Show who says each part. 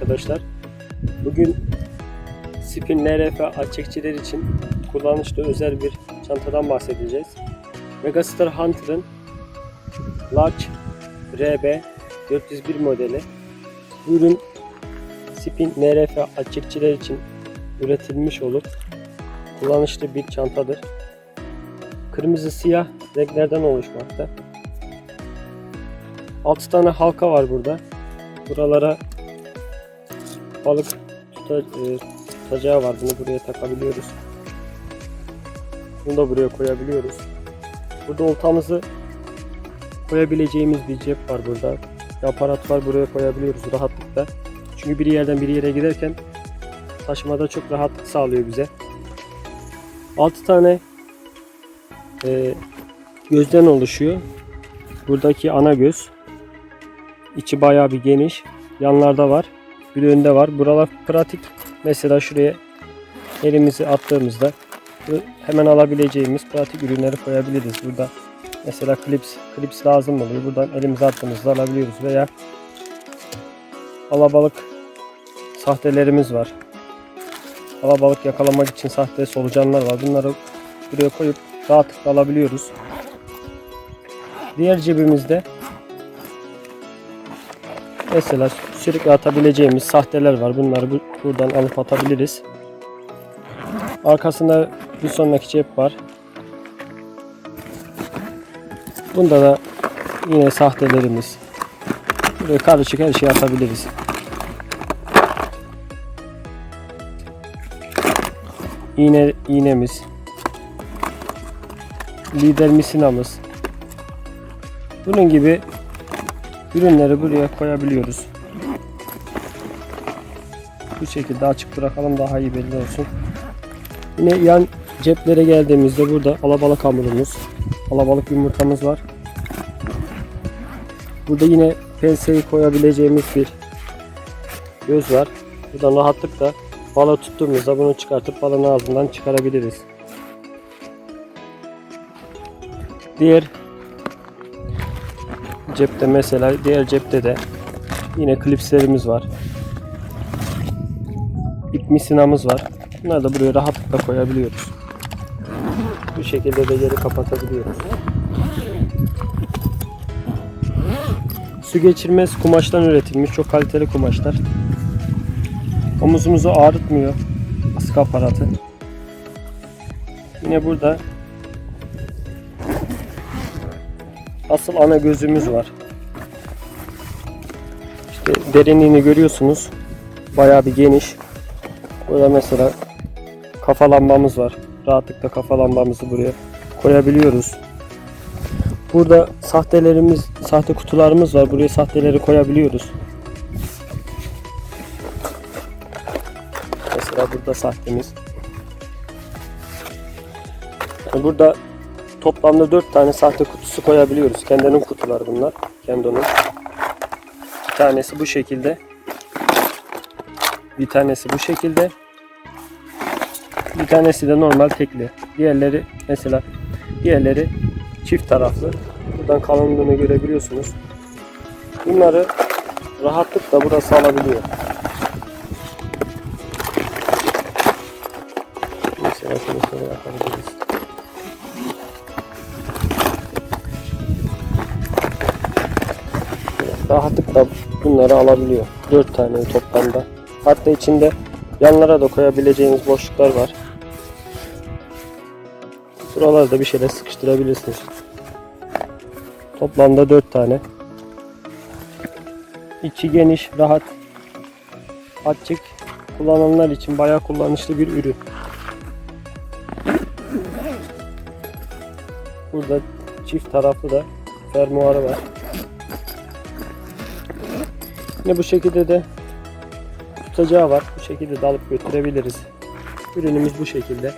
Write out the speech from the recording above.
Speaker 1: arkadaşlar. Bugün Spin LRF açıkçılar için kullanışlı özel bir çantadan bahsedeceğiz. Megastar Hunter'ın Large RB 401 modeli. Bu ürün Spin LRF açıkçılar için üretilmiş olup kullanışlı bir çantadır. Kırmızı siyah renklerden oluşmakta. 6 tane halka var burada. Buralara balık tuta, e, tutacağı var. Bunu buraya takabiliyoruz. Bunu da buraya koyabiliyoruz. Burada oltamızı koyabileceğimiz bir cep var burada. Bir aparat var buraya koyabiliyoruz rahatlıkla. Çünkü bir yerden bir yere giderken taşımada çok rahatlık sağlıyor bize. 6 tane e, gözden oluşuyor. Buradaki ana göz. İçi bayağı bir geniş. Yanlarda var. Bir önde var. Buralar pratik. Mesela şuraya elimizi attığımızda hemen alabileceğimiz pratik ürünleri koyabiliriz. Burada mesela klips, klips lazım oluyor. Buradan elimizi attığımızda alabiliyoruz veya alabalık sahtelerimiz var. Alabalık yakalamak için sahte solucanlar var. Bunları buraya koyup rahatlıkla alabiliyoruz. Diğer cebimizde mesela sürekli atabileceğimiz sahteler var. Bunları bu- buradan alıp atabiliriz. Arkasında bir sonraki cep var. Bunda da yine sahtelerimiz. Buraya karışık her şeyi atabiliriz. İğne, iğnemiz. Lider misinamız. Bunun gibi ürünleri buraya koyabiliyoruz. Bu şekilde açık bırakalım daha iyi belli olsun. Yine yan ceplere geldiğimizde burada alabalık hamurumuz, alabalık yumurtamız var. Burada yine penseyi koyabileceğimiz bir göz var. Buradan rahatlıkla balığı tuttuğumuzda bunu çıkartıp balığın ağzından çıkarabiliriz. Diğer cepte mesela diğer cepte de yine klipslerimiz var. İp misinamız var. Bunları da buraya rahatlıkla koyabiliyoruz. Bu şekilde de geri kapatabiliyoruz. Su geçirmez kumaştan üretilmiş çok kaliteli kumaşlar. Omuzumuzu ağrıtmıyor askı aparatı. Yine burada asıl ana gözümüz var. İşte derinliğini görüyorsunuz. Bayağı bir geniş. Burada mesela kafa lambamız var. Rahatlıkla kafa lambamızı buraya koyabiliyoruz. Burada sahtelerimiz, sahte kutularımız var. Buraya sahteleri koyabiliyoruz. Mesela burada sahtemiz. Burada toplamda 4 tane sahte kutusu koyabiliyoruz. Kendinin kutular bunlar. Kendinin. Bir tanesi bu şekilde. Bir tanesi bu şekilde. Bir tanesi de normal tekli. Diğerleri mesela diğerleri çift taraflı. Buradan kalınlığını görebiliyorsunuz. Bunları rahatlıkla burası alabiliyor. Mesela şunu şöyle yapabiliriz. Rahatlıkla bunları alabiliyor. 4 tane toplamda. Hatta içinde yanlara da koyabileceğiniz boşluklar var. Buralarda bir şeyler sıkıştırabilirsiniz. Toplamda 4 tane. İçi geniş, rahat, açık. Kullananlar için bayağı kullanışlı bir ürün. Burada çift taraflı da fermuarı var. Yine bu şekilde de tutacağı var. Bu şekilde de alıp götürebiliriz. Ürünümüz bu şekilde.